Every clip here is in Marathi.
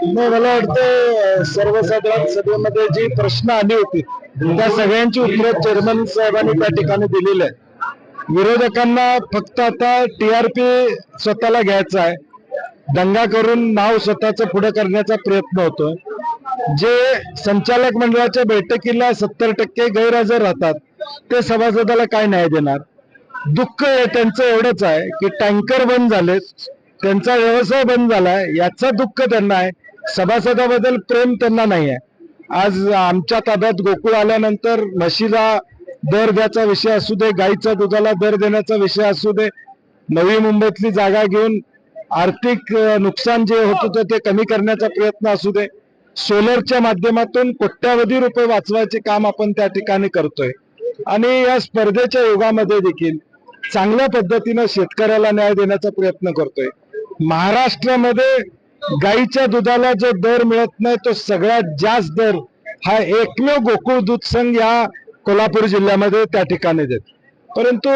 नाही मला वाटतं सर्वसाधारण सभेमध्ये जी प्रश्न आली होती त्या सगळ्यांची उत्तरं चेअरमन साहेबांनी त्या ठिकाणी दिलेली आहे विरोधकांना फक्त आता टीआरपी स्वतःला घ्यायचा आहे. दंगा करून नाव स्वतःच पुढे करण्याचा प्रयत्न होतोय. जे संचालक मंडळाच्या बैठकीला सत्तर टक्के गैरहजर राहतात ते सभासदाला काय न्याय देणार? दुःख त्यांचं एवढंच आहे की टँकर बंद झालेत त्यांचा व्यवसाय बंद झालाय याचं दुःख त्यांना आहे. सभासदाबद्दल प्रेम त्यांना नाही आहे आज आमच्या ताब्यात गोकुळ आल्यानंतर म्हशीला दर द्यायचा विषय असू दे गाईच्या दुधाला दर देण्याचा विषय असू दे नवी मुंबईतली जागा घेऊन आर्थिक नुकसान जे होत होतं ते कमी करण्याचा प्रयत्न असू दे. सोलरच्या माध्यमातून कोट्यावधी रुपये वाचवायचे काम आपण त्या ठिकाणी करतोय. आणि या स्पर्धेच्या युगामध्ये देखील चांगल्या पद्धतीनं शेतकऱ्याला न्याय देण्याचा प्रयत्न करतोय. महाराष्ट्रामध्ये गाईच्या दुधाला जो दर मिळत नाही तो सगळ्यात जास्त दर हा एकमेव गोकुळ दूध संघ या कोल्हापूर जिल्ह्यामध्ये त्या ठिकाणी देत. परंतु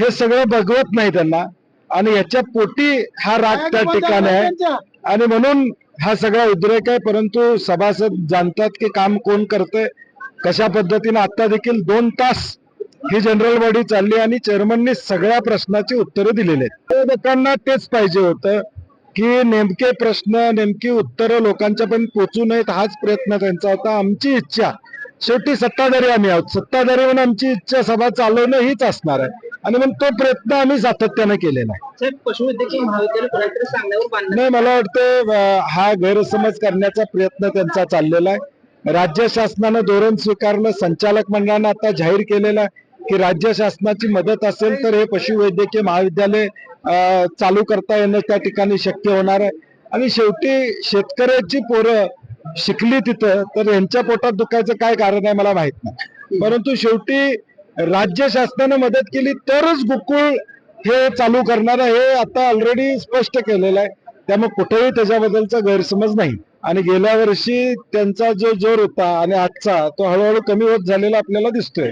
हे सगळं बघवत नाही त्यांना आणि याच्या पोटी हा राग त्या ठिकाणी आहे. आणि म्हणून हा सगळा उद्रेक आहे परंतु सभासद जाणतात की काम कोण करतंय कशा पद्धतीने आता देखील दोन तास ही जनरल बॉडी चालली आणि चेअरमननी सगळ्या प्रश्नाची उत्तरं दिलेली आहेत. विरोधकांना तेच पाहिजे होतं. की नेमके प्रश्न नेमकी उत्तरं लोकांच्या पण पोचू नयेत हाच प्रयत्न त्यांचा होता. आमची इच्छा शेवटी सत्ताधारी आम्ही आहोत. सत्ताधारी म्हणून आमची इच्छा सभा चालवणं हीच असणार आहे. आणि म्हणून तो प्रयत्न आम्ही सातत्यानं केलेला आहे. नाही मला वाटतं हा गैरसमज करण्याचा प्रयत्न त्यांचा चाललेला आहे. राज्य शासनानं धोरण स्वीकारलं संचालक मंडळानं आता जाहीर केलेलं आहे की राज्य शासनाची मदत असेल तर हे पशुवैद्यकीय महाविद्यालय चालू करता येणं त्या ठिकाणी शक्य होणार आहे. आणि शेवटी शेतकऱ्याची पोरं शिकली तिथं तर यांच्या पोटात दुखायचं काय कारण आहे मला माहीत नाही. परंतु शेवटी राज्य शासनानं मदत केली तरच गोकुळ हे चालू करणार हे आता ऑलरेडी स्पष्ट केलेलं आहे. त्यामुळे कुठेही त्याच्याबद्दलचा गैरसमज नाही. आणि गेल्या वर्षी त्यांचा जो जोर होता आणि आजचा तो हळूहळू कमी होत झालेला आपल्याला दिसतोय.